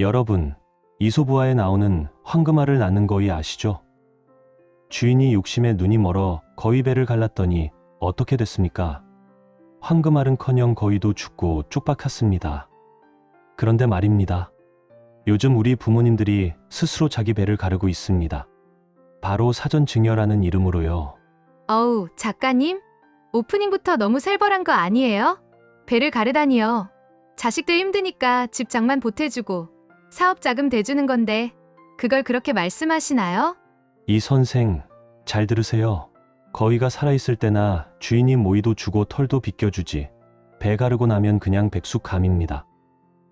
여러분, 이소부화에 나오는 황금알을 낳는 거위 아시죠? 주인이 욕심에 눈이 멀어 거위 배를 갈랐더니 어떻게 됐습니까? 황금알은커녕 거위도 죽고 쪽박했습니다. 그런데 말입니다. 요즘 우리 부모님들이 스스로 자기 배를 가르고 있습니다. 바로 사전 증여라는 이름으로요. 어우, 작가님? 오프닝부터 너무 살벌한 거 아니에요? 배를 가르다니요. 자식들 힘드니까 집 장만 보태주고 사업 자금 대주는 건데 그걸 그렇게 말씀하시나요? 이 선생, 잘 들으세요. 거위가 살아있을 때나 주인이 모이도 주고 털도 비껴주지. 배 가르고 나면 그냥 백숙감입니다.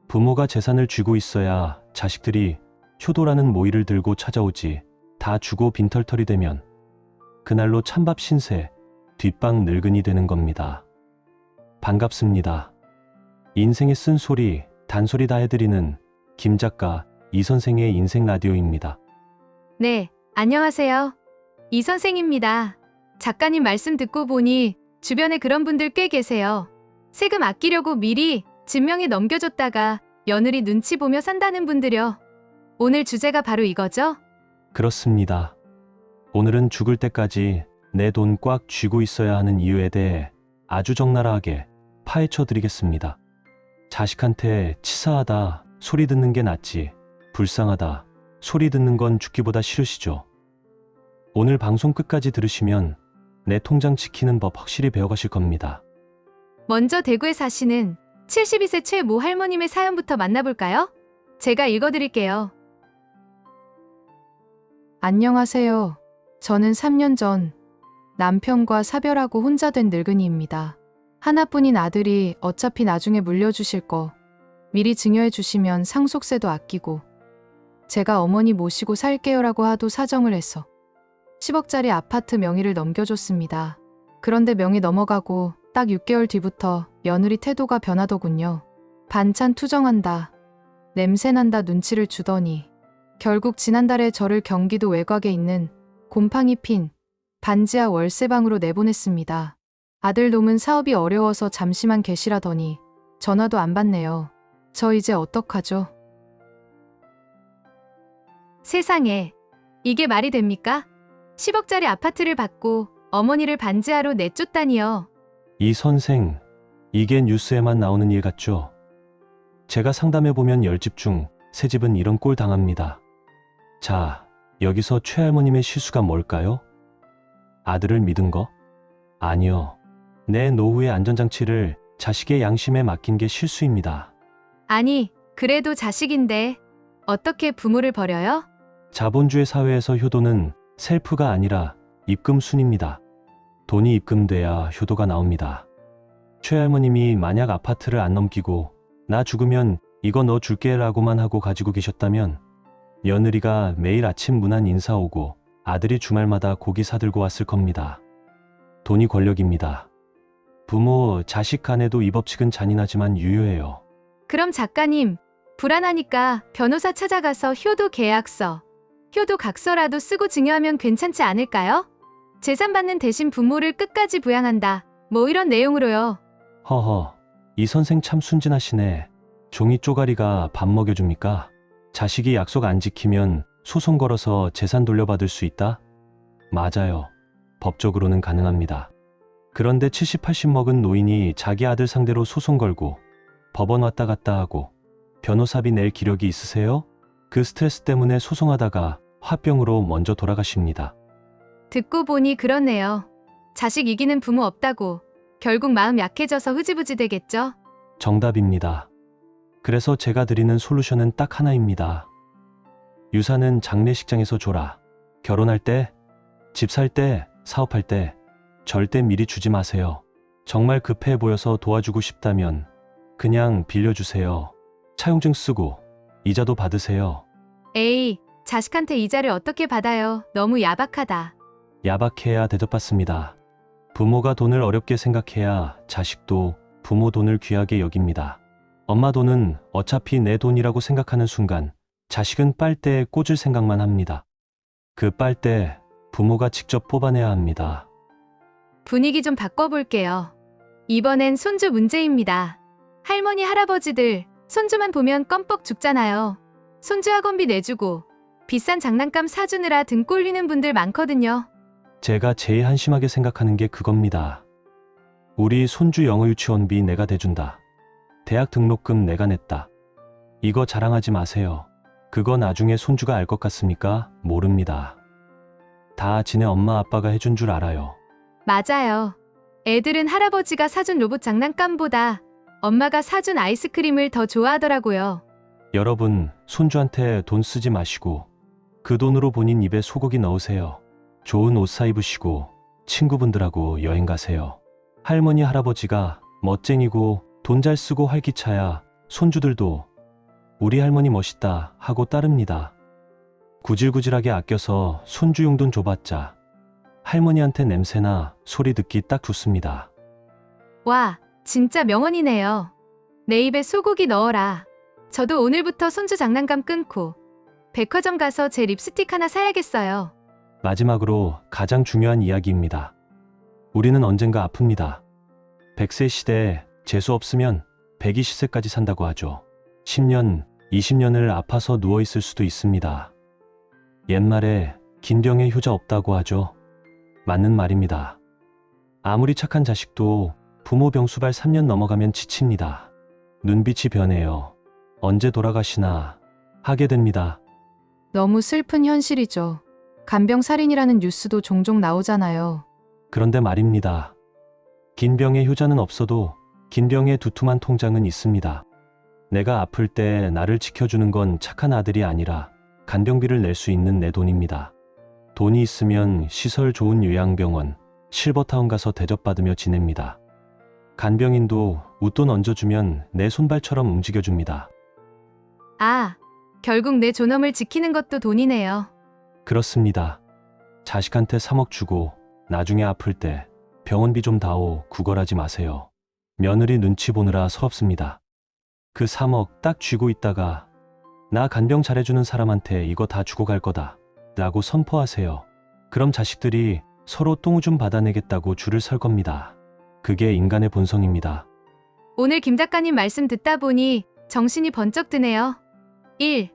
부모가 재산을 쥐고 있어야 자식들이 효도라는 모이를 들고 찾아오지. 다 주고 빈털털이 되면 그날로 찬밥 신세, 뒷방 늙은이 되는 겁니다. 반갑습니다. 인생의 쓴소리, 단소리 다 해드리는 김 작가 이 선생의 인생 라디오입니다. 네, 안녕하세요. 이 선생입니다. 작가님 말씀 듣고 보니 주변에 그런 분들 꽤 계세요. 세금 아끼려고 미리 진명에 넘겨줬다가 며느리 눈치 보며 산다는 분들요. 오늘 주제가 바로 이거죠? 그렇습니다. 오늘은 죽을 때까지 내 돈 꽉 쥐고 있어야 하는 이유에 대해 아주 적나라하게 파헤쳐 드리겠습니다. 자식한테 치사하다 소리 듣는 게 낫지 불쌍하다 소리 듣는 건 죽기보다 싫으시죠. 오늘 방송 끝까지 들으시면 내 통장 지키는 법 확실히 배워가실 겁니다. 먼저 대구에 사시는 72세 최모 할머님의 사연부터 만나볼까요? 제가 읽어드릴게요. 안녕하세요. 저는 3년 전 남편과 사별하고 혼자 된 늙은이입니다. 하나뿐인 아들이 어차피 나중에 물려주실 거 미리 증여해 주시면 상속세도 아끼고 제가 어머니 모시고 살게요라고 하도 사정을 해서 10억짜리 아파트 명의를 넘겨줬습니다. 그런데 명의 넘어가고 딱 6개월 뒤부터 며느리 태도가 변하더군요. 반찬 투정한다. 냄새난다 눈치를 주더니 결국 지난달에 저를 경기도 외곽에 있는 곰팡이 핀 반지하 월세방으로 내보냈습니다. 아들 놈은 사업이 어려워서 잠시만 계시라더니 전화도 안 받네요. 저 이제 어떡하죠? 세상에, 이게 말이 됩니까? 10억짜리 아파트를 받고 어머니를 반지하로 내쫓다니요. 이 선생, 이게 뉴스에만 나오는 일 같죠? 제가 상담해보면 10집 중 3집은 이런 꼴 당합니다. 자, 여기서 최할머님의 실수가 뭘까요? 아들을 믿은 거? 아니요. 내 노후의 안전장치를 자식의 양심에 맡긴 게 실수입니다. 아니, 그래도 자식인데 어떻게 부모를 버려요? 자본주의 사회에서 효도는 셀프가 아니라 입금순입니다. 돈이 입금돼야 효도가 나옵니다. 최할머님이 만약 아파트를 안 넘기고 나 죽으면 이거 너 줄게 라고만 하고 가지고 계셨다면 며느리가 매일 아침 문안 인사 오고 아들이 주말마다 고기 사들고 왔을 겁니다. 돈이 권력입니다. 부모, 자식 간에도 이 법칙은 잔인하지만 유효해요. 그럼 작가님, 불안하니까 변호사 찾아가서 효도 계약서, 효도 각서라도 쓰고 증여하면 괜찮지 않을까요? 재산 받는 대신 부모를 끝까지 부양한다. 뭐 이런 내용으로요. 허허, 이 선생 참 순진하시네. 종이 쪼가리가 밥 먹여줍니까? 자식이 약속 안 지키면 소송 걸어서 재산 돌려받을 수 있다? 맞아요. 법적으로는 가능합니다. 그런데 70, 80 먹은 노인이 자기 아들 상대로 소송 걸고 법원 왔다 갔다 하고 변호사비 낼 기력이 있으세요? 그 스트레스 때문에 소송하다가 화병으로 먼저 돌아가십니다. 듣고 보니 그렇네요. 자식 이기는 부모 없다고. 결국 마음 약해져서 흐지부지 되겠죠? 정답입니다. 그래서 제가 드리는 솔루션은 딱 하나입니다. 유산은 장례식장에서 줘라. 결혼할 때, 집 살 때, 사업할 때, 절대 미리 주지 마세요. 정말 급해 보여서 도와주고 싶다면, 그냥 빌려주세요. 차용증 쓰고, 이자도 받으세요. 에이, 자식한테 이자를 어떻게 받아요? 너무 야박하다. 야박해야 대접받습니다. 부모가 돈을 어렵게 생각해야 자식도 부모 돈을 귀하게 여깁니다. 엄마 돈은 어차피 내 돈이라고 생각하는 순간 자식은 빨대에 꽂을 생각만 합니다. 그 빨대 부모가 직접 뽑아내야 합니다. 분위기 좀 바꿔볼게요. 이번엔 손주 문제입니다. 할머니, 할아버지들, 손주만 보면 껌뻑 죽잖아요. 손주 학원비 내주고 비싼 장난감 사주느라 등 꼴리는 분들 많거든요. 제가 제일 한심하게 생각하는 게 그겁니다. 우리 손주 영어 유치원비 내가 대준다. 대학 등록금 내가 냈다. 이거 자랑하지 마세요. 그거 나중에 손주가 알 것 같습니까? 모릅니다. 다 지네 엄마 아빠가 해준 줄 알아요. 맞아요. 애들은 할아버지가 사준 로봇 장난감보다 엄마가 사준 아이스크림을 더 좋아하더라고요. 여러분, 손주한테 돈 쓰지 마시고 그 돈으로 본인 입에 소고기 넣으세요. 좋은 옷 사 입으시고 친구분들하고 여행 가세요. 할머니, 할아버지가 멋쟁이고 돈 잘 쓰고 활기차야 손주들도 우리 할머니 멋있다 하고 따릅니다. 구질구질하게 아껴서 손주 용돈 줘봤자 할머니한테 냄새나 소리 듣기 딱 좋습니다. 와, 진짜 명언이네요. 내 입에 소고기 넣어라. 저도 오늘부터 손주 장난감 끊고 백화점 가서 제 립스틱 하나 사야겠어요. 마지막으로 가장 중요한 이야기입니다. 우리는 언젠가 아픕니다. 100세 시대에 재수 없으면 120세까지 산다고 하죠. 10년, 20년을 아파서 누워 있을 수도 있습니다. 옛말에 긴병에 효자 없다고 하죠. 맞는 말입니다. 아무리 착한 자식도 부모 병수발 3년 넘어가면 지칩니다. 눈빛이 변해요. 언제 돌아가시나 하게 됩니다. 너무 슬픈 현실이죠. 간병살인이라는 뉴스도 종종 나오잖아요. 그런데 말입니다. 긴 병의 효자는 없어도 긴 병의 두툼한 통장은 있습니다. 내가 아플 때 나를 지켜주는 건 착한 아들이 아니라 간병비를 낼 수 있는 내 돈입니다. 돈이 있으면 시설 좋은 요양병원, 실버타운 가서 대접받으며 지냅니다. 간병인도 웃돈 얹어주면 내 손발처럼 움직여줍니다. 아, 결국 내 존엄을 지키는 것도 돈이네요. 그렇습니다. 자식한테 3억 주고 나중에 아플 때 병원비 좀 다오 구걸하지 마세요. 며느리 눈치 보느라 서럽습니다. 그 3억 딱 쥐고 있다가 나 간병 잘해주는 사람한테 이거 다 주고 갈 거다 라고 선포하세요. 그럼 자식들이 서로 똥오줌 받아내겠다고 줄을 설 겁니다. 그게 인간의 본성입니다. 오늘 김 작가님 말씀 듣다 보니 정신이 번쩍 드네요. 1.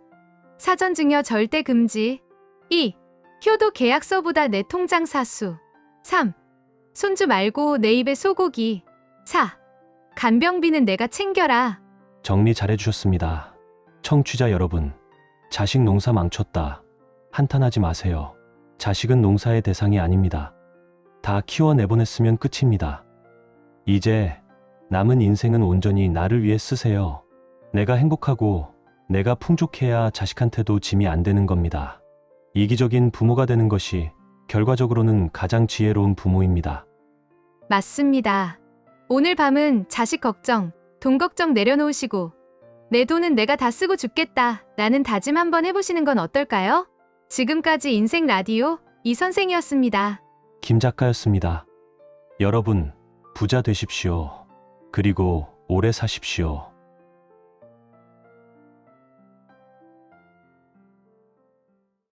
사전 증여 절대 금지. 2. 효도 계약서보다 내 통장 사수. 3. 손주 말고 내 입에 소고기. 4. 간병비는 내가 챙겨라. 정리 잘해주셨습니다. 청취자 여러분, 자식 농사 망쳤다. 한탄하지 마세요. 자식은 농사의 대상이 아닙니다. 다 키워 내보냈으면 끝입니다. 이제 남은 인생은 온전히 나를 위해 쓰세요. 내가 행복하고 내가 풍족해야 자식한테도 짐이 안 되는 겁니다. 이기적인 부모가 되는 것이 결과적으로는 가장 지혜로운 부모입니다. 맞습니다. 오늘 밤은 자식 걱정, 돈 걱정 내려놓으시고 내 돈은 내가 다 쓰고 죽겠다 라는 다짐 한번 해보시는 건 어떨까요? 지금까지 인생 라디오 이 선생이었습니다. 김 작가였습니다. 여러분, 부자 되십시오. 그리고 오래 사십시오.